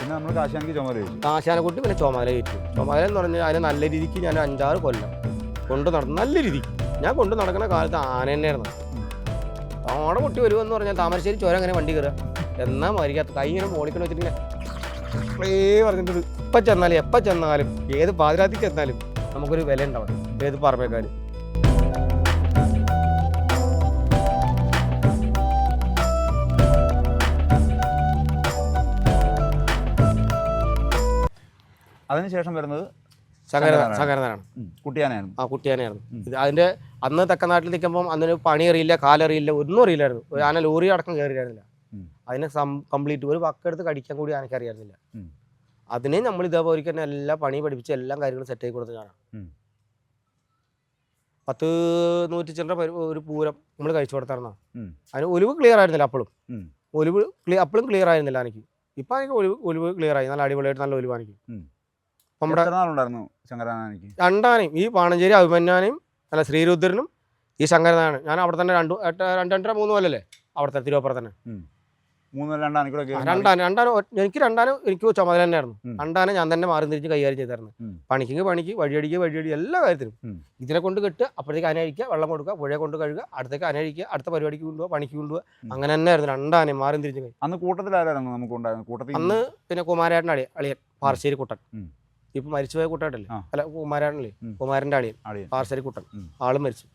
പിന്നെ നമ്മൾ കാശാനിക്ക് ചുമതല ചോദിച്ചു കാശാനക്കുട്ടി പിന്നെ ചുമതല കയറ്റി ചുമതല എന്ന് പറഞ്ഞാൽ അതിന് നല്ല രീതിക്ക് ഞാൻ അഞ്ചാറ് കൊല്ലം കൊണ്ട് നടന്നു നല്ല രീതിക്ക്. ഞാൻ കൊണ്ട് നടക്കുന്ന കാലത്ത് ആന തന്നെയായിരുന്നു. ആടെ കുട്ടി വരുമെന്ന് പറഞ്ഞാൽ താമരശ്ശേരി ചുരം അങ്ങനെ വണ്ടി കയറുക എന്നാ മരിക്കാത്ത കൈ ഇങ്ങനെ മോളിക്കണ വെച്ചിട്ടുണ്ടെങ്കിൽ പറഞ്ഞിട്ടുണ്ട് പറഞ്ഞിട്ട് ചെന്നാലും എപ്പം ചെന്നാലും ഏത് പാതിരാത്തി ചെന്നാലും നമുക്കൊരു വില ഉണ്ടാവും ഏത് പറമ്പേക്കാലും. അതിനുശേഷം വരുന്നത് ഉം, കുട്ടിയാനായിരുന്നു ആ ഇത് അതിന്റെ അന്ന് തെക്കൻ നാട്ടിൽ നിൽക്കുമ്പോൾ അന്നൊരു പണി അറിയില്ല കാലറിയില്ല ഒന്നും അറിയില്ലായിരുന്നു. ഒരു ആന ലോറി അടക്കം കയറിയിരുന്നില്ല. അതിനെ കംപ്ലീറ്റ് ഒരു വക്കെടുത്ത് കടിക്കാൻ കൂടി ആനക്ക് അറിയാറില്ല അതിനെ നമ്മൾ ഇതേപോലെ തന്നെ എല്ലാ പണി പഠിപ്പിച്ച് എല്ലാ കാര്യങ്ങളും സെറ്റ് ആക്കി കൊടുത്ത ഞാനാണ് ഉം. പത്ത് നൂറ്റി ചില്ലറ ഒരു പൂരം നമ്മൾ കഴിച്ചു കൊടുത്തായിരുന്ന? അതിന് ഒലിവ് ക്ലിയർ ആയിരുന്നില്ല അപ്പോഴും. ഒലിവ് അപ്പോഴും ക്ലിയർ ആയിരുന്നില്ല എനിക്ക് ഇപ്പം എനിക്ക് ഒലിവ് ഒലിവ് ക്ലിയർ ആയി. നല്ല അടിപൊളിയായിട്ട് നല്ല ഒലിവ് എനിക്ക് നമ്മുടെ നാളുണ്ടായിരുന്നു രണ്ടാനയും ഈ പാണഞ്ചേരി അഭിമന്യാനയും അല്ല ശ്രീരുദ്രനും ഈ ശങ്കരനാണ് ഞാൻ അവിടെ തന്നെ രണ്ടു രണ്ട് രണ്ടര മൂന്ന് കൊല്ലല്ലേ? അവിടുത്തെ തിരുവപ്പുറം തന്നെ മൂന്ന് രണ്ടാനും രണ്ടാന രണ്ടാന എനിക്ക് രണ്ടാനും എനിക്ക് ചുമതല തന്നെയായിരുന്നു. രണ്ടാനും രണ്ടാനെ ഞാൻ തന്നെ മാറി തിരിച്ച് കൈകാര്യം ചെയ്തായിരുന്നു. പണിക്ക് പണിക്ക് വഴിയടിക്കുക വഴിയടി എല്ലാ കാര്യത്തിലും ഇതിനെ കൊണ്ട് കെട്ടുക അപ്പോഴത്തേക്ക് അനഴിക്കുക വെള്ളം കൊടുക്കുക പുഴയെ കൊണ്ട് കഴുകുക അടുത്തേക്ക് അനഴിക്കുക അടുത്ത പരിപാടിക്ക് കൊണ്ടുപോകുക പണിക്ക് കൊണ്ടുപോകുക. അങ്ങനെ തന്നെയായിരുന്നു രണ്ടാനും മാറി തിരിച്ച് കൈ അന്ന് കൂട്ടത്തിലായിരുന്നു നമുക്ക് അന്ന് പിന്നെ കുമാരേട്ടൻ അളിയൻ പാർശ്ശേരി കുട്ടൻ. ഇപ്പൊ മരിച്ചുപോയ കുട്ടേട്ടല്ലേ അല്ല കുമാരാണല്ലേ കുമാരന്റെ അളിയൻ പാർശ്ശേരി കുട്ടൻ. ആളും മരിച്ചു.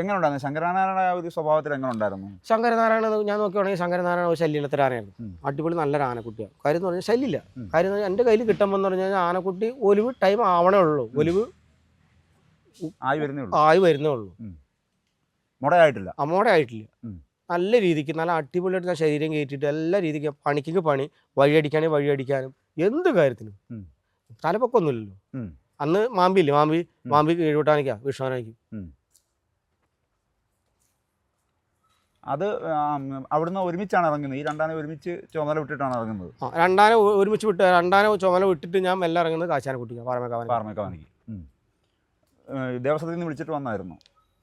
എങ്ങനെ ഉണ്ടായിരുന്നു ശങ്കരാനാരായണ ഒരു സ്വഭാവത്തിൽ എങ്ങനെ ഉണ്ടായിരുന്നു ശങ്കരനാരായണ ഞാൻ നോക്കുകയാണെങ്കിൽ ശങ്കരനാരായണ ഒരു ശല്യമില്ലാത്ത ആനയായിരുന്നു. അടിപൊളി നല്ലൊരു ആനക്കുട്ടിയാണ് കാര്യം എന്ന് പറഞ്ഞാൽ ശല്യമില്ല. കാര്യം എന്ന് പറഞ്ഞാൽ എന്റെ കയ്യിൽ കിട്ടുമ്പോൾ എന്ന് പറഞ്ഞു കഴിഞ്ഞാൽ ആനക്കുട്ടി ഒലിവ് ടൈം ആവണേ ഉള്ളൂ. ഒലിവ് ആയി വരുന്നേ ഉള്ളൂ. ആയി വരുന്നേ ഉള്ളൂ. മുടയായിട്ടില്ല. അമ്മോടെ ആയിട്ടില്ല നല്ല രീതിക്ക് നല്ല അടിപൊളിയായിട്ട് ഞാൻ ശരീരം കയറ്റിയിട്ട് എല്ലാ രീതിക്ക് പണിക്ക് പണി. വഴിയടിക്കാനും വഴിയടിക്കാനും എന്ത് കാര്യത്തിനും. തലപ്പൊക്കൊന്നുമില്ലല്ലോ. അന്ന് മാമ്പിയില്ലേ മാമ്പി ഇല്ലേ മാമ്പി കീഴ്വിട്ടാനിക്കാ വിഷ്ണുവാനിക്ക് അത് അവിടുന്ന് ഒരുമിച്ചാണ് ഇറങ്ങുന്നത്. ഈ രണ്ടാനെ ഒരുമിച്ച് ചുമതല വിട്ടിട്ടാണ് ഇറങ്ങുന്നത്. രണ്ടാനെ ഒരുമിച്ച് വിട്ട് രണ്ടാനെ ചുമല വിട്ടിട്ട് ഞാൻ മെല്ലെ ഇറങ്ങുന്നത് കാശാനക്കുട്ടിക്കാണ് പാറമേക്കാവൻ. പാറമേക്കാവാനിക്ക്. ദേവസ്വത്തിൽ നിന്ന് വിളിച്ചിട്ട് വന്നായിരുന്നു.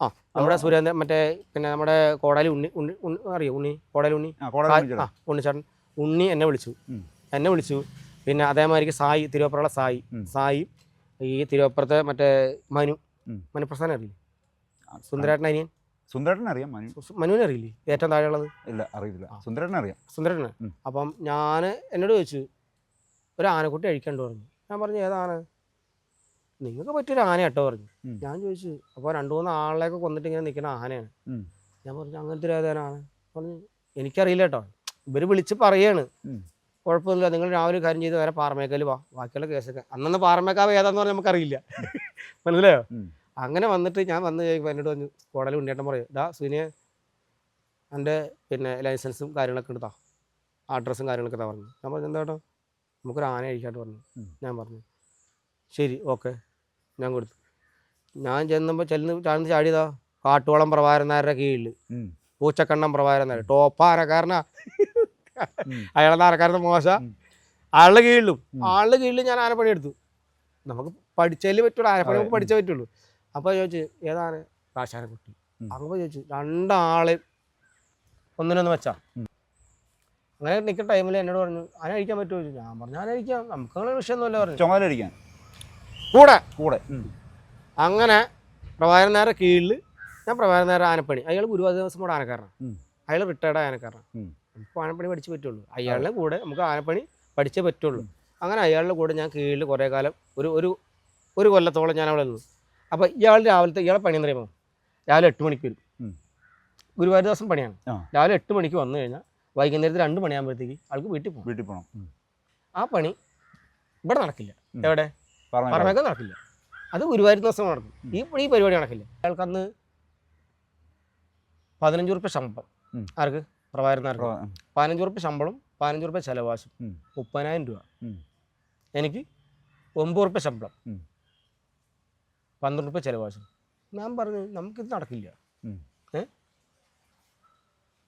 ആ നമ്മുടെ സുരേന്ദ്രൻ മറ്റേ പിന്നെ നമ്മുടെ കോടാലി ഉണ്ണി ഉണ്ണി ഉണ്ണി അറിയോ? ഉണ്ണി കോടാലി ഉണ്ണി? ആ, ഉണ്ണിച്ചേട്ടൻ. ഉണ്ണി എന്നെ വിളിച്ചു. എന്നെ വിളിച്ചു. പിന്നെ അതേമാതിരിക്ക് സായി തിരുവപ്പുറമുള്ള സായി. സായി ഈ തിരുവപ്പുറത്തെ മറ്റേ മനു. മനുപ്രസാദൻ മനുപ്രസാദ് അറിയില്ലേ? സുന്ദരേട്ടൻ അനിയൻ സുന്ദരേട്ടൻ അറിയാം മനു. മനുവിനെ അറിയില്ലേ? ഏറ്റവും താഴെയുള്ളത്? ഇല്ല അറിയില്ല. സുന്ദരേട്ടൻ അറിയാം. സുന്ദരേട്ടൻ അപ്പം ഞാൻ എന്നോട് ചോദിച്ചു ഒരു ആനക്കുട്ടി അഴിക്കണ്ടു? പറഞ്ഞു. ഞാൻ പറഞ്ഞു ഏതാണ്? നിങ്ങൾക്ക് പറ്റിയൊരു ആന കേട്ടോ പറഞ്ഞു. ഞാൻ ചോദിച്ചു അപ്പോൾ രണ്ടു മൂന്ന് ആളെയൊക്കെ കൊന്നിട്ട് ഇങ്ങനെ നിൽക്കുന്ന ആനയാണ്? ഞാൻ പറഞ്ഞു അങ്ങനത്തെ ഒരു ഏതാനാണ്? പറഞ്ഞു എനിക്കറിയില്ല കേട്ടോ. ഇവർ വിളിച്ച് പറയാണ്. ഉം. കുഴപ്പമൊന്നുമില്ല. നിങ്ങൾ രാവിലെ കാര്യം ചെയ്ത് വേറെ പാറമേക്കാൽ വാ. ബാക്കിയുള്ള കേസൊക്കെ. അന്നന്ന് പാറമേക്കാവ് ഏതാന്ന് പറഞ്ഞാൽ നമുക്കറിയില്ല മനസ്സിലായോ. അങ്ങനെ വന്നിട്ട് ഞാൻ വന്ന് എന്നോട് പറഞ്ഞു കോടലി ഉണ്ണിയേട്ടൻ പറയും ഇതാ സുനിയെ എന്റെ പിന്നെ ലൈസൻസും കാര്യങ്ങളൊക്കെ എടുത്താ അഡ്രസ്സും കാര്യങ്ങളൊക്കെ താ പറഞ്ഞു. ഞാൻ പറഞ്ഞു എന്താ കേട്ടോ നമുക്കൊരു ആന അഴിക്കാട്ട് പറഞ്ഞു. ഞാൻ പറഞ്ഞു ശരി ഓക്കെ ഞാൻ കൊടുത്തു. ഞാൻ ചെന്നുമ്പോൾ ചെല്ലുന്ന ചാടുന്ന ചാടിയതാ കാട്ടുവളം പ്രഭാരനാരുടെ കീഴിൽ. പൂച്ചക്കണ്ണം പ്രഭാരനാര് ടോപ്പ് ആനക്കാരനാ ഉം. അയാളെ ആനക്കാരന്റെ മോശ. ആളുടെ കീഴിലും. ആളുടെ കീഴിലും ഞാൻ ആനപ്പണി എടുത്തു. നമുക്ക് പഠിച്ചാലേ പറ്റുള്ളൂ ആനപ്പണി നമുക്ക്. പഠിച്ചേ പറ്റുള്ളൂ. അപ്പോൾ ചോദിച്ചു ഏതാണ് കാശാനക്കുട്ടി കുട്ടി. അങ്ങനെ ചോദിച്ചു രണ്ടാളെ ഒന്നിനൊന്ന് വെച്ചാ? അങ്ങനെ നിൽക്കുന്ന ടൈമിൽ എന്നോട് പറഞ്ഞു ആന അഴിക്കാൻ പറ്റുമോ? ചോദിച്ചു. ഞാൻ പറഞ്ഞു ആന അഴിക്കാം നമുക്ക് അങ്ങനെ വിഷയമൊന്നുമില്ല പറഞ്ഞു. ചുമതല ഇരിക്കാൻ കൂടെ? കൂടെ. അങ്ങനെ പ്രഭാകരൻ നേരെ കീഴിൽ ഞാൻ പ്രഭാകരൻ നേരെ ആനപ്പണി. അയാൾ ഗുരുവായൂർ ദിവസം കൂടെ ആനക്കാരനാണ്. അയാൾ റിട്ടയർഡ് ആനക്കാരനാണ്. നമുക്ക് ആനപ്പണി പഠിച്ചു പറ്റുള്ളൂ. അയാളുടെ കൂടെ നമുക്ക് ആനപ്പണി പഠിച്ചേ പറ്റുള്ളൂ. അങ്ങനെ അയാളുടെ കൂടെ ഞാൻ കീഴിൽ കുറേ കാലം ഒരു ഒരു ഒരു കൊല്ലത്തോളം ഞാൻ അവിടെ നിന്നു. അപ്പോൾ ഇയാൾ രാവിലത്തെ ഇയാളെ പണി എന്ന് പറയുമ്പോൾ രാവിലെ എട്ട് മണിക്ക് വരും. ഗുരുവായൂർ ദിവസം പണിയാണ്. രാവിലെ എട്ട് മണിക്ക് വന്നു കഴിഞ്ഞാൽ വൈകുന്നേരത്ത് രണ്ട് മണിയാകുമ്പോഴത്തേക്ക് ആൾക്ക് വീട്ടിൽ പോകും വീട്ടിൽ പോകണം ആ പണി ഇവിടെ നടക്കില്ല. എവിടെ? പറമേക്കം നടക്കില്ല. അത് ഗുരുവായൂർ ദിവസം നടക്കും ഈ ഈ പരിപാടി നടക്കില്ല. അയാൾക്ക് അന്ന് പതിനഞ്ച് റുപ്യ ശമ്പളം. ഉം. ആർക്ക്? പ്രഭാകരനാർക്ക്. പതിനഞ്ച് റുപ്യ ശമ്പളം പതിനഞ്ച് റുപ്യ ചിലവാശം. മുപ്പതിനായിരം രൂപ. എനിക്ക് ഒമ്പത് റുപ്യ ശമ്പളം. പന്ത്രണ്ട് റുപ്യ ചിലവാശം ഞാൻ പറഞ്ഞു നമുക്കിത് നടക്കില്ല. ഏ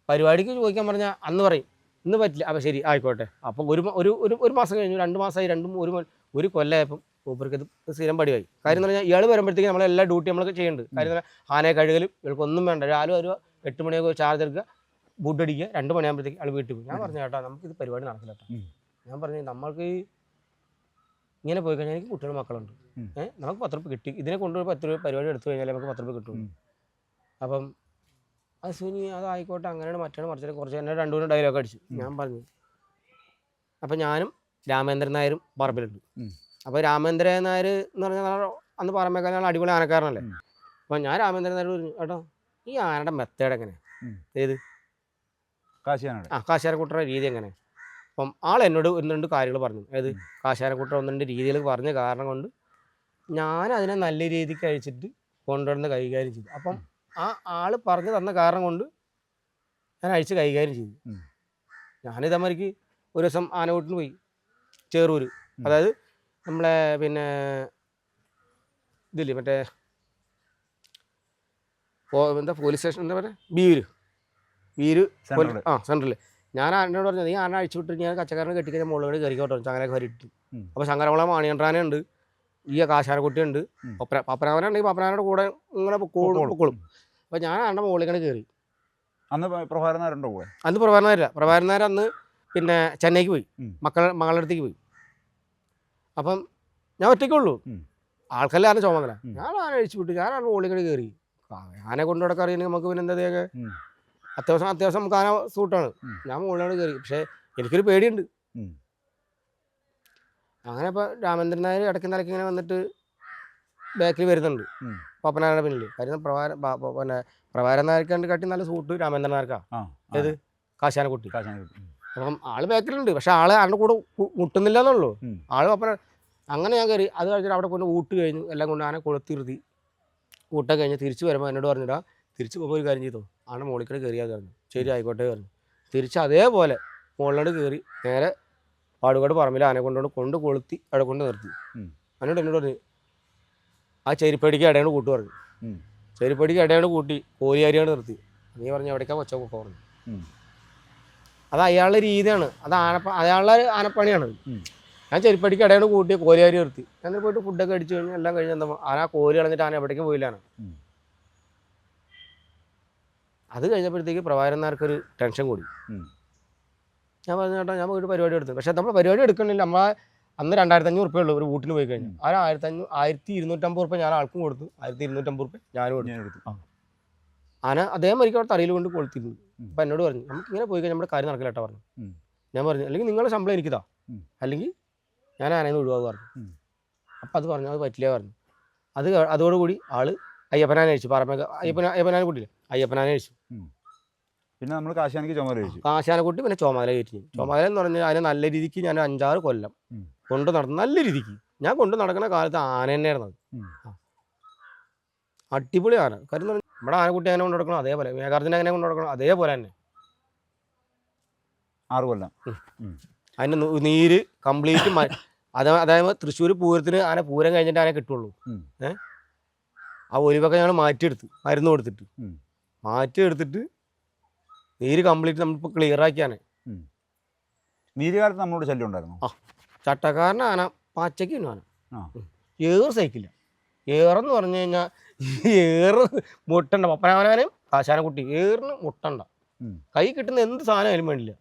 പരിപാടിക്ക് ചോദിക്കാൻ പറഞ്ഞാൽ അന്ന് പറയും ഇന്ന് പറ്റില്ല അപ്പം ശരി ആയിക്കോട്ടെ അപ്പം ഒരു ഒരു ഒരു മാസം കഴിഞ്ഞു രണ്ട് മാസമായി രണ്ടും ഒരു ഒരു കൊല്ലമായപ്പം മൂപ്പർക്ക് ഇത് സ്ഥിരം പടിയായി കാര്യം എന്ന് പറഞ്ഞാൽ ഇയാൾ വരുമ്പോഴത്തേക്ക് നമ്മളെല്ലാ ഡ്യൂട്ടി നമ്മളൊക്കെ ചെയ്യുന്നുണ്ട് കാര്യം എന്ന് പറഞ്ഞാൽ ആനയെ കഴുകലും ഇയാൾക്ക് ഒന്നും വേണ്ട രാവിലെ ഒരു എട്ട് മണിയൊക്കെ ചാർജ് എടുക്കുക ബുഡ് അടിക്കുക രണ്ട് മണിയാകുമ്പോഴത്തേക്ക് ആൾ വീട്ടിൽ പോകും ഞാൻ പറഞ്ഞു നമുക്ക് ഇത് പരിപാടി നടക്കില്ല കേട്ടോ ഞാൻ പറഞ്ഞു നമ്മൾക്ക് ഇങ്ങനെ പോയി കഴിഞ്ഞാൽ എനിക്ക് കുട്ടികൾ മക്കളുണ്ട്. ഏഹ് നമുക്ക് പത്ത് റുപ്പ് കിട്ടി. ഇതിനെ കൊണ്ടുപോയി പത്ത് രൂപ പരിപാടി എടുത്തു കഴിഞ്ഞാൽ നമുക്ക് പത്ത് റുപ്പ് കിട്ടും അപ്പം അത് സുനി അതായിക്കോട്ടെ അങ്ങനെയാണ് മറ്റാണ് മറിച്ചാണ് കുറച്ച് എന്നെ രണ്ടു മൂന്ന് ഡയലോഗ് അടിച്ചു. ഞാൻ പറഞ്ഞു അപ്പം ഞാനും രാമേന്ദ്രൻ നായരും പറമ്പിലുണ്ട്. അപ്പോൾ രാമേന്ദ്രൻ നായർ എന്ന് പറഞ്ഞാൽ അന്ന് പറമ്പേക്കാൻ ഞങ്ങൾ അടിപൊളി ആനക്കാരനല്ലേ. അപ്പം ഞാൻ രാമേന്ദ്രൻ നായർ പറഞ്ഞു കേട്ടോ ഈ ആനയുടെ മെത്തേഡ് എങ്ങനെയാണ്. ഏത്? കാശിയാനാട്. ആ കാശാരക്കുട്ടയുടെ രീതി എങ്ങനെ? അപ്പം ആൾ എന്നോട് ഒന്ന് രണ്ട് കാര്യങ്ങൾ പറഞ്ഞു. അതായത് ഉം. കാശാരക്കുട്ട ഒന്ന് രണ്ട് രീതികൾ പറഞ്ഞ കാരണം കൊണ്ട് ഞാൻ അതിനെ നല്ല രീതിക്ക് അഴിച്ചിട്ട് കൊണ്ടുവന്ന് കൈകാര്യം ചെയ്തു. അപ്പം ആ ആൾ പറഞ്ഞു തന്ന കാരണം കൊണ്ട് ഞാൻ അഴിച്ച് കൈകാര്യം ചെയ്തു. ഞാനിതേമാതിരിക്ക് ഒരു ദിവസം ആനകൂട്ടിന് പോയി ചേറൂർ. അതായത് നമ്മളെ പിന്നെ ഇതില്ലേ മറ്റേ എന്താ പോലീസ് സ്റ്റേഷൻ എന്താ പറയുക? Beer central. ആ സെൻട്രൽ ഞാൻ ആനോട് പറഞ്ഞു നീ ആന അഴിച്ചു വിട്ട് ഞാൻ കച്ചക്കാരനെ കെട്ടിക്കഴിഞ്ഞാൽ മുകളിലോട് കയറിക്കോട്ടെ ചങ്ങനൊക്കെ വരിട്ടു. അപ്പോൾ ശങ്കരകുളം മാണിയൻട്രാനുണ്ട് ഈ കാശാരക്കുട്ടി ഉണ്ട്. ഉം. പപ്പന പപ്പനാവനുണ്ടെങ്കിൽ പപ്പനാവനോട് കൂടെ ഇങ്ങനെ പൊക്കോളും. അപ്പോൾ ഞാൻ ആരുടെ മുകളിൽ കയറി അന്ന് പ്രഭാരനാരുണ്ടോ കൂടെ അന്ന് പ്രഭാരനാരില്ല പ്രഭാരനാർ അന്ന് പിന്നെ ചെന്നൈക്ക് പോയി. മക്കൾ മകളുടെ അടുത്തേക്ക് പോയി. അപ്പം ഞാൻ ഒറ്റയ്ക്കേ ഉള്ളൂ. ആൾക്കല്ല ആൾക്കെല്ലാം ആന ചുമതല? ഞാൻ ആന അഴിച്ചു വിട്ടു? ഞാൻ ആന മുകളിൽ കൂടെ കയറി ആനെ കൊണ്ടു നടക്കാൻ നമുക്ക് പിന്നെ എന്താ. അത്യാവശ്യം അത്യാവശ്യം നമുക്ക് ആന സൂട്ടാണ് ഞാൻ മുകളിലോട് കയറി പക്ഷേ എനിക്കൊരു പേടിയുണ്ട്. അങ്ങനെ ഇപ്പൊ രാമേന്ദ്രൻ നായർ ഇടയ്ക്ക് നിലയ്ക്ക് ഇങ്ങനെ വന്നിട്ട് ബാക്കിൽ വരുന്നുണ്ട്. പപ്പനാരുടെ പിന്നിൽ കാര്യം പ്രവാര പിന്നെ പ്രഭാരൻ നായർക്കാണ്ട് കാട്ടി നല്ല സൂട്ട് രാമേന്ദ്രൻ നായർക്കാ. ഏത്? കാശാനക്കുട്ടി. അപ്പം ആൾ ബാക്കിലുണ്ട് പക്ഷെ ആൾ ആളുടെ കൂടെ മുട്ടുന്നില്ല എന്നുള്ളൂ ആൾ പപ്പന അങ്ങനെ ഞാൻ കയറി അത് കഴിഞ്ഞിട്ട് അവിടെ കൊണ്ട് ഊട്ട് കഴിഞ്ഞു. എല്ലാം കൊണ്ട് ആനെ കൊളുത്തിരുത്തി. ഊട്ടം കഴിഞ്ഞ് തിരിച്ചു വരുമ്പോൾ എന്നോട് പറഞ്ഞിട്ടാ തിരിച്ചു പോകുമ്പോൾ ഒരു കാര്യം ചെയ്തോ? ആണ് മോളിക്കടെ കയറിയാൽ പറഞ്ഞു ശരി ആയിക്കോട്ടെ പറഞ്ഞു. തിരിച്ച് അതേപോലെ മുകളിലോട്ട് കയറി നേരെ പാടുകാട് പറമ്പിൽ ആനെ കൊണ്ടുകൊണ്ട് കൊണ്ട് കൊളുത്തി അവിടെ കൊണ്ട് നിർത്തി. ഉം. എന്നോട് പറഞ്ഞു ആ ചെരിപ്പടിക്ക് ഇടയാണ് കൂട്ടു പറഞ്ഞു. ചെരിപ്പടിക്ക് ഇടയാണ് കൂട്ടി കോലിയാരിയാണ് നിർത്തി. നീ പറഞ്ഞു എവിടേക്കാ കൊച്ച കൊക്കെ പറഞ്ഞു. അത് അയാളുടെ രീതിയാണ്. അത് ആനപ്പ അയാളുടെ ആനപ്പണിയാണ്. ഞാൻ ചെരിപ്പടിക്ക് ഇടയാണ് കൂട്ടി കോലിയാരി നിർത്തി. ഞാൻ പോയിട്ട് ഫുഡൊക്കെ അടിച്ചു കഴിഞ്ഞ് എല്ലാം കഴിഞ്ഞ് എന്താ ആന ആ കോലി കളഞ്ഞിട്ട് ആന എവിടേക്കും പോയില്ലാണ്. അത് കഴിഞ്ഞപ്പോഴത്തേക്ക് പ്രഭാകരന്മാർക്കൊരു ടെൻഷൻ കൂടി. ഞാൻ പറഞ്ഞു ചേട്ടാ ഞാൻ ഒരു പരിപാടി എടുത്തു. പക്ഷേ നമ്മൾ പരിപാടി എടുക്കണില്ല. നമ്മളെ അന്ന് രണ്ടായിരത്തി അഞ്ഞൂറ് ഉള്ളൂ ഒരു വീട്ടിന് പോയി കഴിഞ്ഞു. ആ ആയിരത്തി ആയിരത്തി ഇരുന്നൂറ്റമ്പത് റുപ്യ ഞാൻ ആൾക്കും കൊടുത്തു. ആയിരത്തി ഇരുന്നൂറ്റമ്പത് റുപ്യ ഞാനും കൊടുത്തു. ഞാൻ അദ്ദേഹം. ആന അതേമാതിരിക്കും അവിടെ തറയിൽ കൊണ്ട് കൊളുത്തിരുന്നു. അപ്പം എന്നോട് പറഞ്ഞു നമുക്ക് ഇങ്ങനെ പോയി കഴിഞ്ഞാൽ നമ്മുടെ കാര്യം നടക്കില്ല കേട്ടോ പറഞ്ഞു. ഞാൻ പറഞ്ഞു അല്ലെങ്കിൽ നിങ്ങളുടെ ശമ്പളം എനിക്കിതാ. അല്ലെങ്കിൽ ഞാൻ ആനയിൽ നിന്ന് പറഞ്ഞു. അപ്പം അത് പറഞ്ഞു അത് പറ്റില്ല പറഞ്ഞു. അത് അതോടുകൂടി ആൾ അയ്യപ്പനാനെ അഴിച്ചു. പറമ്പ അയ്യപ്പന അയ്യപ്പനാനെ കൂട്ടിയില്ലേ? അയ്യപ്പനാനെ കഴിച്ചു പിന്നെ നമ്മൾ കാശാനിക്ക് ചുമതല കഴിച്ചു കാശാനക്കുട്ടി പിന്നെ ചോമാല കയറ്റി ചോമാല എന്ന് പറഞ്ഞാൽ അതിനെ നല്ല രീതിക്ക് ഞാൻ അഞ്ചാറ് കൊല്ലം. കൊണ്ട് നടന്നു. നല്ല രീതിക്ക്. ഞാൻ കൊണ്ട് നടക്കുന്ന കാലത്ത് ആന തന്നെയായിരുന്നു അത്. അടിപൊളി ആന. കാര്യം നമ്മുടെ ആനക്കുട്ടി അങ്ങനെ കൊണ്ട് നടക്കണം അതേപോലെ. മേഘാർജുന അങ്ങനെ കൊണ്ട് നടക്കണം അതേപോലെ തന്നെ. ആറ് കൊല്ലം. അതിന്റെ നീര് കംപ്ലീറ്റ് അത് അതായത് തൃശ്ശൂർ പൂരത്തിന് ആന പൂരം കഴിഞ്ഞിട്ട് ആനെ കിട്ടുള്ളൂ. ഏഹ് ആ ഒലിവൊക്കെ ഞങ്ങൾ മാറ്റിയെടുത്ത്. മരുന്ന് കൊടുത്തിട്ട്. ഉം. മാറ്റിയെടുത്തിട്ട് നീര് കംപ്ലീറ്റ് നമ്മളിപ്പോൾ ക്ലിയർ ആക്കിയാണ്. നീരുകാലത്ത് നമ്മളോട് ശല്യം ഉണ്ടായിരുന്നു? ആ ചട്ടക്കാരൻ ആന പച്ചയ്ക്ക് ആന. ഏറ് സഹിക്കില്ല. ഏറെന്ന് പറഞ്ഞു കഴിഞ്ഞാൽ ഏറ് മുട്ടണ്ട. പപ്പനാവനാനും കാശാനക്കുട്ടി ഏറിന് മുട്ടണ്ട. കൈ കിട്ടുന്ന എന്ത് സാധനം വേണ്ടില്ല.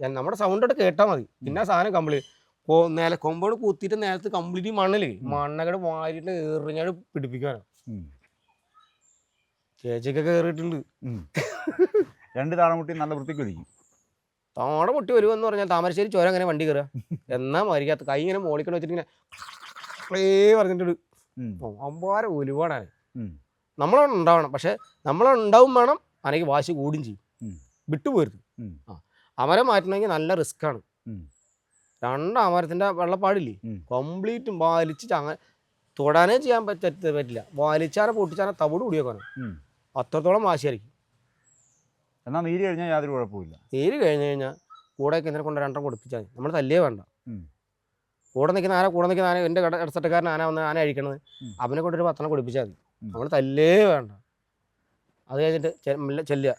ഞാൻ- നമ്മുടെ സൗണ്ട് ഒക്കെ കേട്ടാൽ മതി. പിന്നെ സാധനം കംപ്ലീറ്റ് കോ നേല കൊമ്പോട് കുത്തിയിട്ട് നേരത്തെ കംപ്ലീറ്റ് മണ്ണിൽ. മണ്ണകട് വാരിയിട്ട് എറിഞ്ഞാട് പിടിപ്പിക്കാനാണ് ഉം. ചേച്ചിക്കൊക്കെ കയറിയിട്ടുണ്ട് രണ്ട് താളമുട്ടി നല്ല വൃത്തിക്ക് ഒഴിക്കും താടെ മുട്ടി വരുമെന്ന് പറഞ്ഞാൽ താമരശ്ശേരി ചോര അങ്ങനെ വണ്ടി കയറുക. എന്നാ മരിക്കാത്ത കൈ ഇങ്ങനെ മോളിക്കണ വെച്ചിട്ടിങ്ങനെ ക്ലേ പറഞ്ഞിട്ടൊരു ഉം. അമ്പാര ഒരുപാടാണ് നമ്മളവിടെ നമ്മളുണ്ടാവണം പക്ഷെ നമ്മളുണ്ടാവും വേണം. അനക്ക് വാശി കൂടും ചെയ്യും. വിട്ടുപോരുത്. ആ അമരം മാറ്റണമെങ്കിൽ നല്ല റിസ്ക് ആണ്. രണ്ട് അമരത്തിന്റെ വെള്ളപ്പാടില്ലേ. കംപ്ലീറ്റും വാലിച്ച് അങ്ങനെ തൊടാനേ ചെയ്യാൻ പറ്റ പറ്റില്ല. വാലിച്ചാനെ പൊട്ടിച്ചാനെ തവിട് കുടിയേക്കാണ് ഉം. അത്രത്തോളം വാശിയായിരിക്കും. എന്നാൽ നീര് കഴിഞ്ഞാൽ യാതൊരു കുഴപ്പമില്ല നീര് കഴിഞ്ഞ് കഴിഞ്ഞാൽ കൂടെ ഇന്നലെ കൊണ്ട് രണ്ടെണ്ണം കൊടുപ്പിച്ചാൽ മതി. നമ്മൾ തല്ലേ വേണ്ട. കൂടെ നിൽക്കുന്ന ആന കൂടെ നിൽക്കുന്ന ആന എന്റെ കട ഇടത്തട്ടക്കാരൻ ആന വന്ന് ആന അഴിക്കണത്. അവനെ കൊണ്ടൊരു പത്തെണ്ണം കൊടുപ്പിച്ചാൽ മതി. നമ്മൾ തല്ലേ വേണ്ട. അത് കഴിഞ്ഞിട്ട് ചെല്ലുക.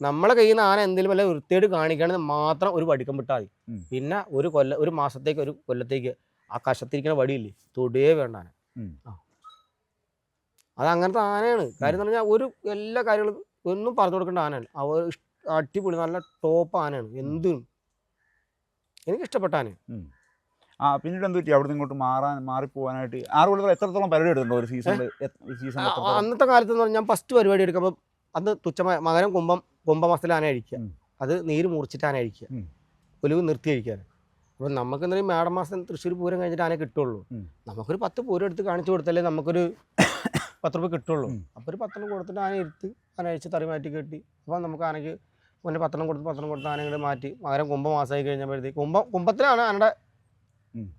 നമ്മളെ കയ്യിൽ നിന്ന് ആന എന്തെങ്കിലും വല്ല വൃത്തിയായിട്ട് കാണിക്കുകയാണെങ്കിൽ മാത്രം ഒരു വടിക്കം വിട്ടാൽ മതി. പിന്നെ ഒരു കൊല്ല ഒരു മാസത്തേക്ക് ഒരു കൊല്ലത്തേക്ക് ആ കഷത്തിരിക്കുന്ന വടിയില്ലേ? തൊടുകയേ വേണ്ട ആന. ആ. അത് അങ്ങനത്തെ ആനയാണ് കാര്യം എന്ന് പറഞ്ഞാൽ ഒരു എല്ലാ കാര്യങ്ങളും ഒന്നും പറഞ്ഞു കൊടുക്കേണ്ട ആനയാണ്. അവർ അടിപൊളി നല്ല ടോപ്പ് ആനയാണ്. എന്തിനും എനിക്ക് ഇഷ്ടപ്പെട്ട ആനയാണ്. ആ പിന്നീട് എന്ത് പറ്റി? അവിടെ ഇങ്ങോട്ട് മാറാൻ മാറിപ്പോവാനായിട്ട് ആറ് കൊല്ലത്തിൽ എത്രത്തോളം പരിപാടി എടുത്തിട്ടുണ്ടോ ഒരു സീസണിൽ സീസൺ അന്നത്തെ കാലത്ത് എന്ന് പറഞ്ഞാൽ ഞാൻ ഫസ്റ്റ് പരിപാടി എടുക്കുമ്പോൾ അന്ന് തുച്ഛമായ മകരം കുംഭം കുംഭമാസത്തിൽ ആന അഴിക്കുക അത് നീര് മുറിച്ചിട്ട് ആന അഴിക്കുക ഒലിവ് നിർത്തി അഴിക്കാൻ അപ്പം നമുക്ക് എന്തെങ്കിലും മേടം മാസം തൃശ്ശൂർ പൂരം കഴിഞ്ഞിട്ട് ആന കിട്ടുള്ളൂ. നമുക്കൊരു പത്ത് പൂരം എടുത്ത് കാണിച്ചു കൊടുത്താലേ നമുക്കൊരു പത്ത് രൂപ കിട്ടുള്ളൂ. അപ്പോൾ ഒരു പത്തെണ്ണം കൊടുത്തിട്ട് ആന ഇരുത്ത് ആന അഴിച്ച് തറി മാറ്റി കെട്ടി. അപ്പോൾ നമുക്ക് ആനയ്ക്ക് മുന്നേ പത്തെണ്ണം കൊടുത്ത് പത്തെണ്ണം കൊടുത്ത് ആന ഇങ്ങോട്ട് മാറ്റി. മകരം കുംഭമാസമായി കഴിഞ്ഞപ്പോഴത്തേക്ക് കുംഭം കുംഭത്തിലാണ് ആനയുടെ.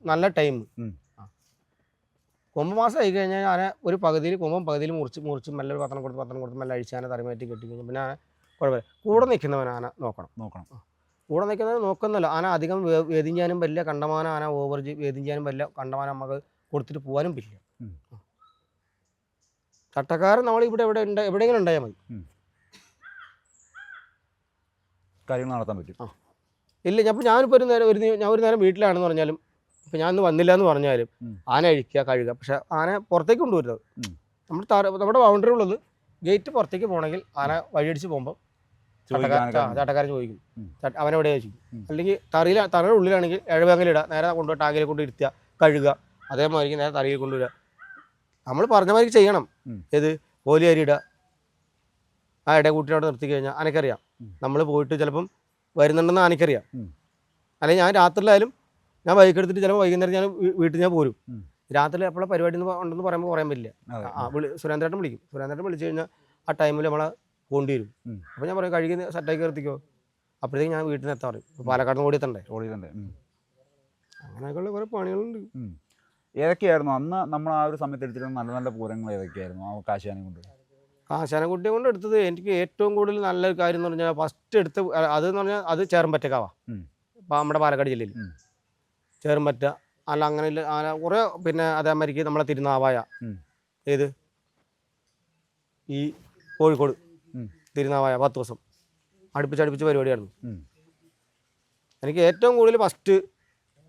നല്ല ടൈം. ഉം. കുംഭമാസം ആയി കഴിഞ്ഞാൽ ആന ഒരു പകുതിയിൽ കുംഭം പകുതിയിൽ മുറിച്ച് മുറിച്ച് മെല്ലെ ഒരു പത്തെണ്ണം കൊടുത്ത് പത്രം കൊടുത്ത് മെല്ലെ അഴിച്ച് ആന തറിമാറ്റി കെട്ടി കഴിഞ്ഞു പിന്നെ ആന കുഴപ്പമില്ല. കൂടെ നിൽക്കുന്നവൻ ആന നോക്കണം. നോക്കണം. കൂടെ നിൽക്കുന്നത് നോക്കുന്നില്ല. ആന അധികം വേദിഞ്ഞാനും വേദിഞ്ചാനും പറ്റില്ല കണ്ടമാന ആന ഓവർ വേദിഞ്ചാനും പറ്റില്ല കണ്ടമാനം നമുക്ക് കൊടുത്തിട്ട് പോകാനും പറ്റില്ല. നമ്മളിവിടെ നമ്മൾ ഇവിടെ എവിടെ ഉണ്ട് എവിടെയെങ്കിലും ഉണ്ടായാൽ മതി. കാര്യങ്ങൾ നടത്താൻ പറ്റും. ഇല്ല ഞാൻ ഞാനിപ്പോൾ ഒരു നേരം ഒരു ഞാൻ ഒരു നേരം വീട്ടിലാണെന്ന് പറഞ്ഞാലും ഇപ്പം ഞാൻ ഇന്ന് വന്നില്ല എന്ന് പറഞ്ഞാലും. ആന അഴിക്കുക കഴുകുക. പക്ഷെ ആന പുറത്തേക്ക് കൊണ്ടുവരുന്നത്. നമ്മൾ നമ്മുടെ ബൗണ്ടറി ഉള്ളത് ഗേറ്റ് പുറത്തേക്ക് പോകണമെങ്കിൽ ആന വഴിയടിച്ച് പോകുമ്പോൾ ചാട്ടക്കാരൻ ചോദിക്കും. അവനെവിടെ ചോദിക്കും. അല്ലെങ്കിൽ തറയിൽ തറയുടെ ഉള്ളിലാണെങ്കിൽ എഴുപെങ്കിലും നേരെ കൊണ്ടുപോയി ടാങ്കിൽ കൊണ്ട് ഇരുത്തുക കഴുകുക. അതേമാതിരി നേരെ തറയിൽ കൊണ്ടുവരിക. നമ്മൾ പറഞ്ഞ മാതിരി ചെയ്യണം. ഏത്? ഓലി അരി ഇടുക ആ ഇട കൂട്ടിനോട് നിർത്തി കഴിഞ്ഞാൽ അനക്കറിയാം. നമ്മൾ പോയിട്ട് ചിലപ്പം വരുന്നുണ്ടെന്ന് അനക്കറിയാം. അല്ലെങ്കിൽ ഞാൻ രാത്രിയിലായാലും ഞാൻ ബൈക്ക് എടുത്തിട്ട് ചിലപ്പോൾ വൈകുന്നേരം ഞാൻ വീട്ടിൽ ഞാൻ പോരും. രാത്രി എപ്പോഴും പരിപാടി എന്ന് ഉണ്ടെന്ന് പറയുമ്പോൾ പറയാൻ പറ്റില്ല. ആ വിളി സുരേന്ദ്രേട്ടൻ വിളിക്കും. സുരേന്ദ്രേട്ടൻ വിളിച്ചു കഴിഞ്ഞാൽ ആ ടൈമിൽ നമ്മളെ പോകേണ്ടി വരും. അപ്പോൾ ഞാൻ പറയും കഴുകി സെറ്റാക്കി നിർത്തിക്കോ. അപ്പോഴത്തേക്ക് ഞാൻ വീട്ടിൽ നിന്ന് എത്താൻ പറയും. പാലക്കാട് നിന്ന് ഓടിയെത്തണ്ടേ ഓടിയിട്ടുണ്ട് അങ്ങനെയൊക്കെയുള്ള കുറേ പണികളുണ്ട്. ഏതൊക്കെയായിരുന്നു? അന്ന് നമ്മൾ ആ ഒരു സമയത്ത് എടുത്തിരുന്ന നല്ല നല്ല പൂരങ്ങൾ ഏതൊക്കെയായിരുന്നു? ആ കാശാനെ കൊണ്ട്. കാശാനക്കുട്ടിയെ കൊണ്ട് എടുത്തത് എനിക്ക് ഏറ്റവും കൂടുതൽ നല്ലൊരു കാര്യം എന്ന് പറഞ്ഞാൽ ഫസ്റ്റ് എടുത്ത് അത് എന്ന് പറഞ്ഞാൽ അത് ചേർമ്പറ്റക്കാവാ. ഇപ്പം നമ്മുടെ പാലക്കാട് ജില്ലയിൽ. ചേർമ്പറ്റ അല്ല അങ്ങനെ ഇല്ല അങ്ങനെ കുറേ പിന്നെ അതേമാതിരിക്ക് നമ്മളെ തിരുനാവായ. ഏത്? ഈ കോഴിക്കോട്. തിരുനാവായ പത്ത് ദിവസം. അടുപ്പിച്ച് അടുപ്പിച്ച് പരിപാടിയായിരുന്നു. എനിക്ക് ഏറ്റവും കൂടുതൽ ഫസ്റ്റ്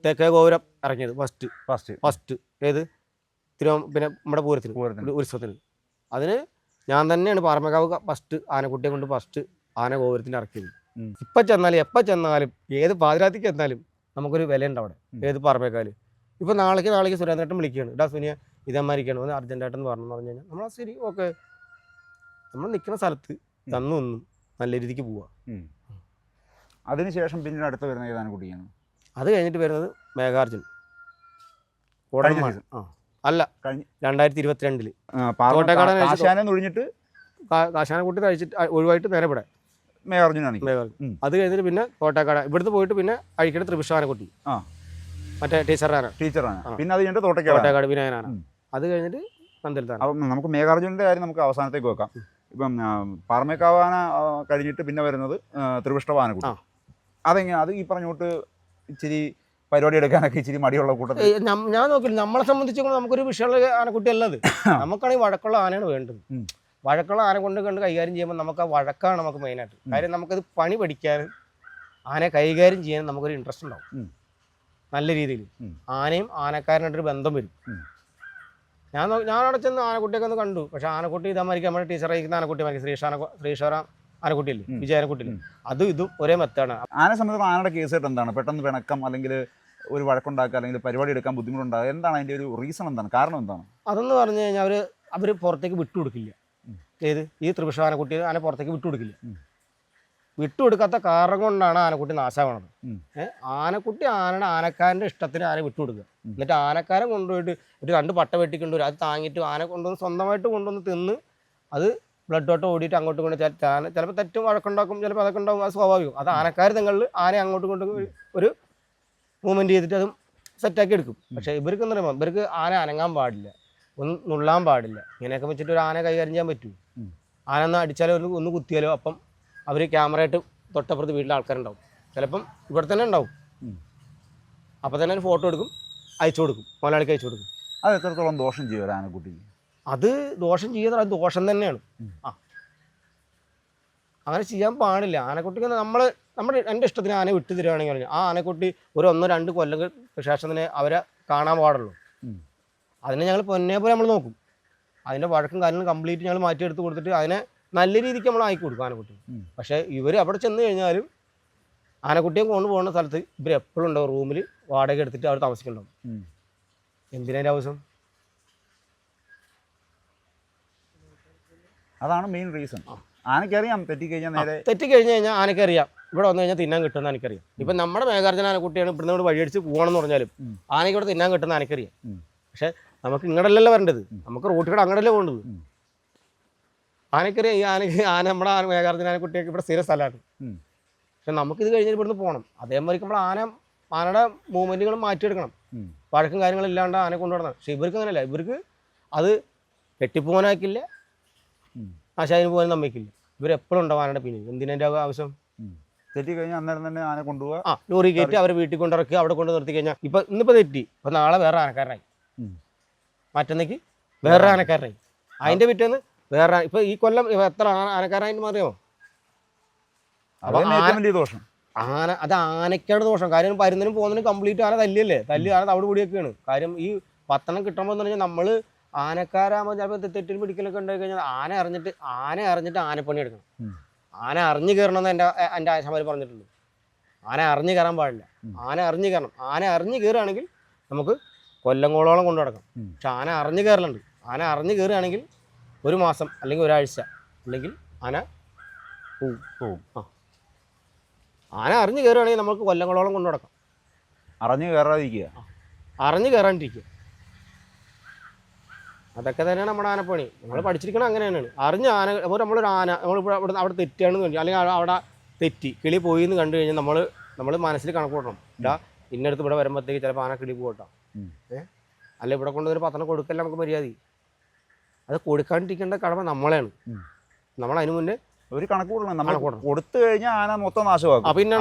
തെക്കേ ഗോപുരം ഇറങ്ങിയത്. ഫസ്റ്റ്. ഫസ്റ്റ്. ഫസ്റ്റ്. ഏത്? തിരുവ പിന്നെ നമ്മുടെ പൂരത്തിന്. പൂരത്തിന്. ഉത്സവത്തിന്. അതിന് ഞാൻ തന്നെയാണ് പാറമേക്കാവ് ഫസ്റ്റ് ആനക്കുട്ടിയെ കൊണ്ട് ഫസ്റ്റ് ആന ഗോപുരത്തിന് ഇറക്കിയത്. ഉം. ഇപ്പം ചെന്നാലും എപ്പ ചെന്നാലും ഏത് പാതിരാത്തിക്ക് ചെന്നാലും നമുക്കൊരു വിലയുണ്ട് അവിടെ. ഉം. ഏത് പാറമേക്കാൽ. ഇപ്പം നാളേക്ക് നാളേക്ക് സുരേന്ദ്രേട്ടൻ വിളിക്കുകയാണ്. ഇടാ സുനിയ ഇതേമാതിരിക്കാണ് ഒന്ന് അർജന്റായിട്ടെന്ന് പറഞ്ഞു പറഞ്ഞു കഴിഞ്ഞാൽ നമ്മൾ ശരി ഓക്കെ. നമ്മൾ നിൽക്കുന്ന സ്ഥലത്ത് തന്നു നല്ല രീതിക്ക് പോവുക. അതിനുശേഷം പിന്നീട് അടുത്ത് വരുന്ന ഏതാണ് കുട്ടിയാണ് അത് കഴിഞ്ഞിട്ട് വരുന്നത് മേഘാർജുൻ. ഓടന്മാർ. ആ. അല്ല. രണ്ടായിരത്തി ഇരുപത്തിരണ്ടിൽ കോട്ടയക്കാടൻ ഒഴിഞ്ഞിട്ട് കാശാനക്കുട്ടി കഴിച്ചിട്ട് ഒഴിവായിട്ട് നേരെ ഇവിടെ. മേയർജുനാണ് മേഘാർജുൻ. അത് കഴിഞ്ഞിട്ട് പിന്നെ കോട്ടയക്കാട് ഇവിടുന്ന് പോയിട്ട് പിന്നെ അഴിക്കണ ത്രിപിഷാനക്കുട്ടി ആ. മറ്റേ ടീച്ചറാണ്. ടീച്ചറാണ്. പിന്നെ അത് കഴിഞ്ഞിട്ട് വിനായനാണ് ഉം. അത് കഴിഞ്ഞിട്ട് പന്തലത്താണ് അപ്പം നമുക്ക് മേഘാർജുനന്റെ കാര്യം നമുക്ക് അവസാനത്തേക്ക് വെക്കാം. ഇപ്പം പാറമേക്കാവാന കഴിഞ്ഞിട്ട് പിന്നെ വരുന്നത് ത്രിവിഷ്ടവാനക്കുട്ടി. അതെങ്ങനെ അത് ഈ പറഞ്ഞോട്ട് ഇച്ചിരി പരിപാടി എടുക്കാനൊക്കെ ഇച്ചിരി മടിയുള്ള കൂട്ടത്തിൽ. ഞാൻ നോക്കില്ല. നമ്മളെ സംബന്ധിച്ചോളം നമുക്കൊരു വിഷയമുള്ള ആനക്കുട്ടി അല്ലത് നമുക്കാണെങ്കിൽ വഴക്കുള്ള ആനയാണ് വേണ്ടത്. വഴക്കുള്ള ആന കൊണ്ട് കണ്ട് കൈകാര്യം ചെയ്യുമ്പോൾ നമുക്ക് ആ വഴക്കാണ് നമുക്ക് മെയിനായിട്ട് കാര്യം നമുക്കത് പണി പഠിക്കാൻ ആനയെ കൈകാര്യം ചെയ്യാൻ നമുക്കൊരു ഇൻട്രസ്റ്റ് ഉണ്ടാവും. നല്ല രീതിയിൽ. ആനയും ആനക്കാരനായിട്ടൊരു ബന്ധം വരും ഞാൻ ഞാൻ അവിടെ ചെന്ന് ആനക്കുട്ടിയൊക്കെ ഒന്ന് കണ്ടു. പക്ഷേ ആനക്കുട്ടി ഇതാമായിരിക്കും നമ്മുടെ ടീച്ചർ അയക്കുന്ന ആനക്കുട്ടി മരിക്കും ശ്രീഷാന ശ്രീശ്വര ആനക്കുട്ടിയല്ലേ. വിജയ ആനക്കുട്ടിയില്ലേ. അതും ഇതും ഒരേ മെത്താണ് ആനെ സംബന്ധിച്ച് ആനയുടെ കേസ് ആയിട്ട് എന്താണ് പെട്ടെന്ന് പിണക്കം അല്ലെങ്കിൽ ഒരു വഴക്കുണ്ടാക്കുക അല്ലെങ്കിൽ പരിപാടി എടുക്കാൻ ബുദ്ധിമുട്ടുണ്ടാകുക എന്താണ് അതിന്റെ ഒരു റീസൺ എന്താണ്? കാരണം എന്താണ്? അതെന്ന് പറഞ്ഞു കഴിഞ്ഞാൽ അവർ അവർ പുറത്തേക്ക് വിട്ടുകൊടുക്കില്ല. ഏത്? ഈ ത്രിപുഷ ആനക്കുട്ടി ആന പുറത്തേക്ക് വിട്ടുകൊടുക്കില്ല. വിട്ടുകൊടുക്കാത്ത കാരണം കൊണ്ടാണ് ആനക്കുട്ടി നാശമാണത്. ആനക്കുട്ടി ആനയുടെ ആനക്കാരന്റെ ഇഷ്ടത്തിന് ആന വിട്ടുകൊടുക്കുക. എന്നിട്ട് ആനക്കാരൻ കൊണ്ടുപോയിട്ട് ഒരു രണ്ട് പട്ട വെട്ടിക്കൊണ്ടുവരും അത് താങ്ങിയിട്ട് ആന കൊണ്ടുവന്ന് സ്വന്തമായിട്ട് കൊണ്ടുവന്ന് തിന്ന് അത് ബ്ലഡ് ഔട്ട് ഓടിയിട്ട് അങ്ങോട്ടും കൊണ്ട് ചിലപ്പോൾ തെറ്റും വഴക്കുണ്ടാക്കും ചിലപ്പോൾ അതൊക്കെ ഉണ്ടാവും അത് സ്വാഭാവികം. അത് ആനക്കാർ തങ്ങളിൽ ആന അങ്ങോട്ടും ഇങ്ങോട്ടും ഒരു- മൂവ്മെന്റ് ചെയ്തിട്ട് അതും സെറ്റാക്കി എടുക്കും. പക്ഷേ ഇവർക്ക് എന്ന് പറയുമ്പോൾ ഇവർക്ക് ആന അനങ്ങാൻ പാടില്ല. ഒന്ന് നുള്ളാൻ പാടില്ല. ഇങ്ങനെയൊക്കെ വെച്ചിട്ട് ഒരു ആന കൈകാര്യം ചെയ്യാൻ പറ്റൂ. ആന ഒന്ന് അടിച്ചാലോ ഒന്ന് ഒന്ന് കുത്തിയാലോ അപ്പം അവർ ക്യാമറയായിട്ട് തൊട്ടപ്പുറത്ത് വീട്ടിലെ ആൾക്കാരുണ്ടാവും. ചിലപ്പം ഇവിടെ തന്നെ ഉണ്ടാവും. അപ്പോൾ അപ്പം തന്നെ ഫോട്ടോ എടുക്കും അയച്ചു കൊടുക്കും. മലയാളിക്ക് അയച്ചു കൊടുക്കും. അത് എത്രത്തോളം ദോഷം ചെയ്യും ഒരു ആനക്കുട്ടിക്ക്? അത് ദോഷം ചെയ്യുന്ന അത് ദോഷം തന്നെയാണ്. ആ. അങ്ങനെ ചെയ്യാൻ പാടില്ല. ആനക്കുട്ടിക്ക് നമ്മൾ നമ്മുടെ എന്റെ ഇഷ്ടത്തിന് ആന വിട്ടു തരികയാണെങ്കിൽ ആ ആനക്കുട്ടി ഒരു ഒന്നോ രണ്ട് കൊല്ലം ശേഷം തന്നെ അവരെ കാണാൻ പാടുള്ളൂ. അതിനെ ഞങ്ങൾ പൊന്നെ പോലെ നമ്മൾ നോക്കും. അതിന്റെ വഴക്കും കാര്യങ്ങളും കംപ്ലീറ്റ് ഞങ്ങൾ മാറ്റിയെടുത്ത് കൊടുത്തിട്ട് അതിനെ നല്ല രീതിക്ക് നമ്മൾ ആക്കി കൊടുക്കും ആനക്കുട്ടി പക്ഷേ ഇവർ അവിടെ ചെന്ന് കഴിഞ്ഞാലും ആനക്കുട്ടിയെ കൊണ്ടുപോകുന്ന സ്ഥലത്ത് ഇവർ എപ്പോഴും ഉണ്ടാവും റൂമിൽ വാടക എടുത്തിട്ട് അവർ താമസിക്കുന്നുണ്ടാവും ഉം. എന്തിനാ അതിന്റെ ആവശ്യം? അതാണ് മെയിൻ റീസൺ ആനക്കറിയാം തെറ്റിക്കഴിഞ്ഞാൽ നേരെ തെറ്റി കഴിഞ്ഞു കഴിഞ്ഞാൽ ആനക്കറിയാം ഇവിടെ വന്നു കഴിഞ്ഞാൽ തിന്നാൻ കിട്ടുന്ന ആനക്കറിയാം ഇപ്പം നമ്മുടെ മേഘാർജന ആനക്കുട്ടിയാണ് ഇവിടുന്ന് ഇവിടെ വഴിയടിച്ച് പോകണമെന്ന് പറഞ്ഞാലും ആനയ്ക്ക് ഇവിടെ തിന്നാൻ കിട്ടുന്ന ആനക്കറിയാം പക്ഷെ നമുക്ക് ഇങ്ങടല്ലല്ലോ വരേണ്ടത്. നമുക്ക് റോട്ടിലൂടെ അങ്ങടല്ലേ പോകേണ്ടത്. ആനക്കറിയാം ഈ ആന ആന നമ്മുടെ ആന മേഘാർജന ആനക്കുട്ടിയൊക്കെ ഇവിടെ സ്ഥിര സ്ഥലമാണ്. പക്ഷെ പക്ഷെ നമുക്കിത് കഴിഞ്ഞാൽ ഇവിടുന്ന് പോകണം. അതേമാതിരി നമ്മൾ ആന ആനയുടെ മൂവ്മെന്റുകൾ മാറ്റിയെടുക്കണം. പഴക്കും വഴക്കും കാര്യങ്ങളും ഇല്ലാണ്ട് ആന കൊണ്ടുവരണം. പക്ഷെ ഇവർക്ക് അങ്ങനെയല്ല. ഇവർക്ക് അത് കെട്ടിപ്പോകാനാക്കില്ല ഉം. ആശാന് പോകാൻ നമ്മക്കില്ല ഇവരെപ്പോഴും ഉണ്ടാവും ആനയുടെ പിന്നിൽ. എന്തിനാ ആവശ്യം? തെറ്റി കഴിഞ്ഞാൽ അന്നേരം തന്നെ ആന കൊണ്ടുപോകുക ആ ലോറി കയറ്റി അവരെ വീട്ടിൽ കൊണ്ടിറക്കുക അവിടെ കൊണ്ട് നിർത്തി കഴിഞ്ഞാൽ ഇപ്പൊ ഇന്നിപ്പോ തെറ്റി. ഇപ്പൊ നാളെ വേറെ ആനക്കാരനായി. മറ്റന്നേക്ക് വേറെ ആനക്കാരനായി. അതിന്റെ പിറ്റേന്ന് വേറെ ഇപ്പൊ ഈ കൊല്ലം എത്ര ആന- ആനക്കാരായിട്ട് മാറിയോ ദോഷം. ആന അത് ആനയ്ക്കാണ് ദോഷം. കാര്യം പരുന്നതിനും പോകുന്നതിനും കംപ്ലീറ്റ് ആന തല്ലിയല്ലേ? തല്ലി ആന തവിട് കൂടിയൊക്കെയാണ് കാര്യം ഈ പത്തണം കിട്ടുമ്പോൾ എന്ന് പറഞ്ഞാൽ നമ്മൾ ആനക്കാരാകുമ്പോൾ ചിലപ്പോൾ തെറ്റിൽ പിടിക്കലൊക്കെ ഉണ്ടായി കഴിഞ്ഞാൽ ആന അറിഞ്ഞിട്ട് ആന അറിഞ്ഞിട്ട് ആനപ്പണി എടുക്കണം. ആന അറിഞ്ഞു കയറണമെന്ന് എന്റെ എന്റെ ആശമാർ പറഞ്ഞിട്ടുണ്ട്. ആന അറിഞ്ഞു കയറാൻ പാടില്ല. ആന അറിഞ്ഞു കയറണം. ആന അറിഞ്ഞു കയറുകയാണെങ്കിൽ നമുക്ക് കൊല്ലങ്കോളോളം കൊണ്ടു നടക്കാം. പക്ഷെ ആന അറിഞ്ഞു കയറലുണ്ട്. ആന അറിഞ്ഞു കയറുകയാണെങ്കിൽ ഒരു മാസം അല്ലെങ്കിൽ ഒരാഴ്ച അല്ലെങ്കിൽ ആന പോവും. പോവും. ആന അറിഞ്ഞു കയറുകയാണെങ്കിൽ നമുക്ക് കൊല്ലങ്ങളോളം കൊണ്ടു നടക്കാം. അറിഞ്ഞു കയറാതിരിക്കുക. അറിഞ്ഞു കയറാണ്ടിരിക്കുക. അതൊക്കെ തന്നെയാണ് നമ്മുടെ ആനപ്പണി. നമ്മൾ പഠിച്ചിരിക്കണം അങ്ങനെ തന്നെയാണ്. അറിഞ്ഞ ആന അപ്പോൾ നമ്മളൊരു ആന നമ്മളിപ്പോൾ അവിടെ അവിടെ തെറ്റിയാണെന്ന് കണ്ടു അല്ലെങ്കിൽ അവിടെ- തെറ്റി കിളി പോയി എന്ന് കണ്ടു കഴിഞ്ഞാൽ നമ്മൾ നമ്മൾ മനസ്സിൽ കണക്കൂട്ടണം ഇല്ല ഇന്നടുത്ത് ഇവിടെ വരുമ്പോഴത്തേക്ക് ചിലപ്പോൾ ആന കിളി പോകട്ടോ. ഏഹ് അല്ല ഇവിടെ കൊണ്ടുവന്നൊരു പത്രം കൊടുക്കല്ല നമുക്ക് മര്യാദ? അത് കൊടുക്കാണ്ടിരിക്കേണ്ട കടമ നമ്മളെയാണ്. നമ്മളതിന് നമ്മൾ അതിനു മുന്നേ ഒരു കണക്ക് കൂടണം നമ്മൾ കൊടുത്തു കഴിഞ്ഞാൽ ആന മൊത്തം നാശമാകും ആ പിന്നെ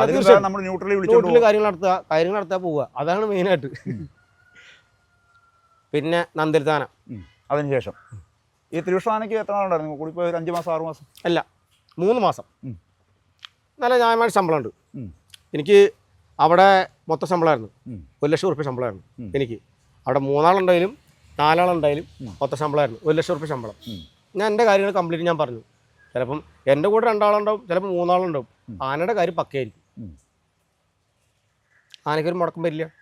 നമ്മൾ ന്യൂട്രലി ന്യൂട്രലി കാര്യങ്ങൾ നടത്തുക കാര്യങ്ങൾ നടത്താൻ പോവുക. അതാണ് മെയിനായിട്ട് പിന്നെ നന്ദിരത്താന ഉം. അതിനുശേഷം. ഈ തിരുവഷാനയ്ക്ക് എത്ര നാളുണ്ടായിരുന്നു? കൂടിപ്പോ ഒരു അഞ്ച് മാസം ആറ് മാസം? അല്ല മൂന്ന് മാസം. നല്ല ന്യായമായ ശമ്പളമുണ്ട്. എനിക്ക് അവിടെ മൊത്തം ശമ്പളമായിരുന്നു. ഒരു ലക്ഷം ഉറുപ്പ്യ ശമ്പളമായിരുന്നു എനിക്ക്. അവിടെ മൂന്നാളുണ്ടായാലും നാലാളുണ്ടായാലും. മൊത്തം ശമ്പളമായിരുന്നു. ഒരു ലക്ഷം ഉറുപ്പ്യ ശമ്പളം. ഞാൻ എന്റെ കാര്യങ്ങൾ കംപ്ലീറ്റ് ഞാൻ പറഞ്ഞു. ചിലപ്പം എന്റെ കൂടെ രണ്ടാളുണ്ടാവും ചിലപ്പോൾ മൂന്നാളുണ്ടാവും. ആനയുടെ കാര്യം പക്കയായിരിക്കും. ആനയ്ക്കൊരു മുടക്കം വരില്ല.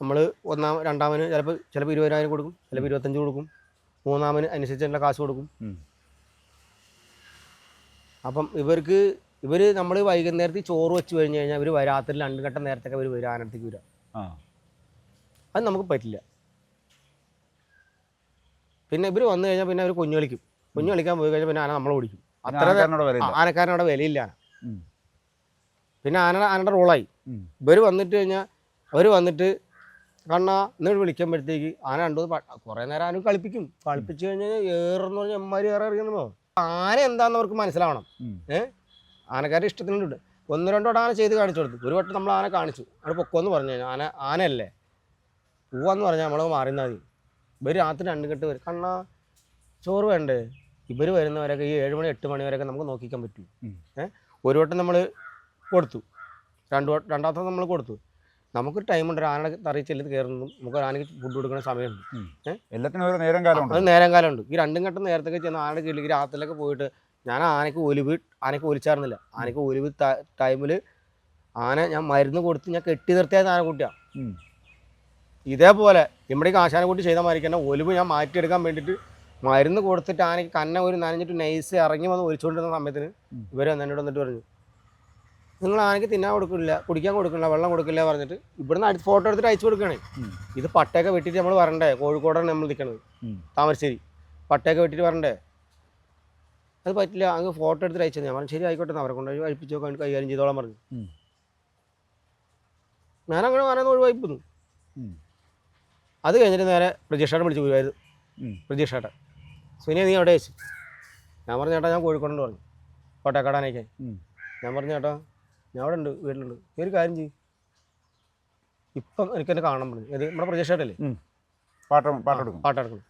നമ്മൾ ഒന്നാം രണ്ടാമന് ചിലപ്പോൾ ചിലപ്പോൾ ഇരുപതിനായിരം കൊടുക്കും ചിലപ്പോൾ ഇരുപത്തഞ്ച് കൊടുക്കും. മൂന്നാമന് അനുസരിച്ചുള്ള കാശ് കൊടുക്കും. അപ്പം ഇവർക്ക് ഇവർ നമ്മൾ വൈകുന്നേരത്തിൽ ചോറ് വെച്ച് കഴിഞ്ഞ് കഴിഞ്ഞാൽ ഇവർ രാത്രി രണ്ട് ഘട്ടം നേരത്തൊക്കെ ഇവർ വരും ആനത്തേക്ക് വരിക ആ. അത് നമുക്ക് പറ്റില്ല. പിന്നെ ഇവർ വന്നു കഴിഞ്ഞാൽ പിന്നെ അവർ കുഞ്ഞു കളിക്കും. കുഞ്ഞു കളിക്കാൻ പോയി കഴിഞ്ഞാൽ പിന്നെ ആന നമ്മൾ ഓടിക്കും അത്ര ആനക്കാരനോട് വിലയില്ല ആന. പിന്നെ ആന ആനയുടെ റോളായി. ഇവർ വന്നിട്ട് കഴിഞ്ഞാൽ അവർ വന്നിട്ട് കണ്ണ എന്നിട്ട് വിളിക്കുമ്പോഴത്തേക്ക് ആന രണ്ടു കുറേ നേരം ആന കളിപ്പിക്കും. കളിപ്പിച്ചു കഴിഞ്ഞാൽ ഏറെന്ന് പറഞ്ഞാൽ എമ്മാരി ഏറെ അറിയണമോ ആന എന്താണെന്ന് അവർക്ക് മനസ്സിലാവണം. ഏഹ് ആനക്കാരുടെ ഇഷ്ടത്തിനുണ്ട്. ഒന്ന് രണ്ടോ ആന ചെയ്ത് കാണിച്ചു കൊടുത്തു. ഒരു വട്ടം നമ്മൾ ആന കാണിച്ചു. അവിടെ പൊക്കോന്ന് പറഞ്ഞു കഴിഞ്ഞാൽ ആന ആനയല്ലേ? പോവാന്ന് പറഞ്ഞാൽ നമ്മൾ മാറിന്നാൽ മതി. ഇവർ രാത്രി രണ്ട് കെട്ട് വരും. കണ്ണ ചോറ് വേണ്ടേ? ഇവർ വരുന്നവരൊക്കെ ഈ ഏഴ് മണി എട്ട് മണി വരെയൊക്കെ നമുക്ക് നോക്കിക്കാൻ പറ്റും. ഏഹ് ഒരു വട്ടം നമ്മൾ കൊടുത്തു. രണ്ട് വട്ടം രണ്ടാമത്തെ നമ്മൾ കൊടുത്തു. നമുക്കൊരു ടൈമുണ്ട്. ഉണ്ട് ആനയുടെ തറി ചെല്ലി കയറുന്നതും നമുക്ക് ആനക്ക് ആനയ്ക്ക് ഫുഡ് കൊടുക്കുന്ന സമയമുണ്ട്. എല്ലാത്തിനും ഒരു നേരം കാലമുണ്ട്. അത് നേരം കാലമുണ്ട്. ഈ രണ്ടും ഘട്ടം നേരത്തേക്ക് ചെന്ന് ആനയുടെ കീഴിലേക്ക് രാത്രിയിലൊക്കെ പോയിട്ട് ഞാൻ ആനയ്ക്ക് ഒലിവ് ആനയ്ക്ക് ഒലിച്ചായിരുന്നില്ല ആനയ്ക്ക് ഒലിവ് ടൈമിൽ ആന ഞാൻ മരുന്ന് കൊടുത്ത് ഞാൻ കെട്ടി നിർത്തിയത് ആനക്കുട്ടിയാണ് കുട്ടിയാ. ഇതേപോലെ നമ്മുടെ ആശാനക്കുട്ടി ചെയ്ത മാതിരി തന്നെ ഒലിവ് ഞാൻ മാറ്റിയെടുക്കാൻ വേണ്ടിയിട്ട് മരുന്ന് കൊടുത്തിട്ട് ആനയ്ക്ക് കന്ന ഒരു നനഞ്ഞിട്ട് നൈസ് ഇറങ്ങി വന്ന് ഒലിച്ചുകൊണ്ടിരുന്ന സമയത്തിന് ഇവരെ ഇവർ എന്നോട് വന്നിട്ട് പറഞ്ഞു നിങ്ങൾ ആനയ്ക്ക് തിന്നാൻ കൊടുക്കില്ല കുടിക്കാൻ കൊടുക്കില്ല വെള്ളം കൊടുക്കില്ല പറഞ്ഞിട്ട് ഇവിടുന്ന് അടുത്ത് ഫോട്ടോ എടുത്തിട്ട് അയച്ചു കൊടുക്കുകയാണ്. ഇത് പട്ടയൊക്കെ വെട്ടിയിട്ട് നമ്മൾ വരണ്ടേ? കോഴിക്കോടാണ് നമ്മൾ നിൽക്കുന്നത് താമരശ്ശേരി. പട്ടയൊക്കെ വെട്ടിയിട്ട് വരണ്ടേ? അത് പറ്റില്ല. അങ്ങ് ഫോട്ടോ എടുത്തിട്ട് അയച്ചത് ഞാൻ പറഞ്ഞു ശരി ആയിക്കോട്ടെ അവരെ കൊണ്ട് അഴിപ്പിച്ചോ കൈകാര്യം ചെയ്തോളാൻ പറഞ്ഞു. ഞാൻ അങ്ങനെ വരാൻ ഒഴിവായിപ്പോന്നു. അത് കഴിഞ്ഞിട്ട് നേരെ പ്രതീക്ഷേട്ടൻ വിളിച്ച് പോയായിരുന്നു ഉം. പ്രതീക്ഷേട്ടൻ. സുനിയ നീ എവിടെ? അയച്ചു ഞാൻ പറഞ്ഞു ചേട്ടാ ഞാൻ കോഴിക്കോടുണ്ട് പറഞ്ഞു. കോട്ടയക്കാടാനേക്കാൻ ഞാൻ പറഞ്ഞു ചേട്ടാ ഞാൻ അവിടെ ഉണ്ട് വീട്ടിലുണ്ട്. ഈ ഒരു കാര്യം ചെയ്യും. ഇപ്പം എനിക്ക് എന്നെ കാണാൻ പറഞ്ഞു. ഇത് നമ്മുടെ പ്രതീക്ഷേട്ടല്ലേ പാട്ട് പാട്ടെടുക്കും പാട്ടെടുക്കണം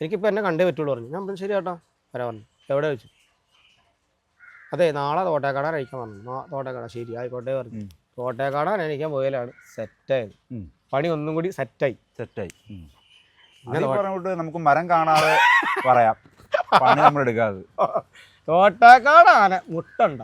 എനിക്കിപ്പോൾ എന്നെ കണ്ടേ പറ്റുള്ളൂ പറഞ്ഞു. ഞാൻ പറഞ്ഞു ശരി ചേട്ടാ വരാൻ പറഞ്ഞു. എവിടെ വെച്ചു? അതെ നാളെ തോട്ടേക്കാട കഴിക്കാൻ പറഞ്ഞു തോട്ടേക്കാട. ശരി ആയിക്കോട്ടെ പറഞ്ഞു. തോട്ടേക്കാട കഴിക്കാൻ പോയാലാണ്. സെറ്റായത്. പണി ഒന്നും കൂടി സെറ്റായി. സെറ്റായി. പറഞ്ഞിട്ട് നമുക്ക് മരം കാണാതെ പറയാം. പണി നമ്മൾ എടുക്കാതെ. തോട്ടേക്കാട് ആന മുട്ടുണ്ട.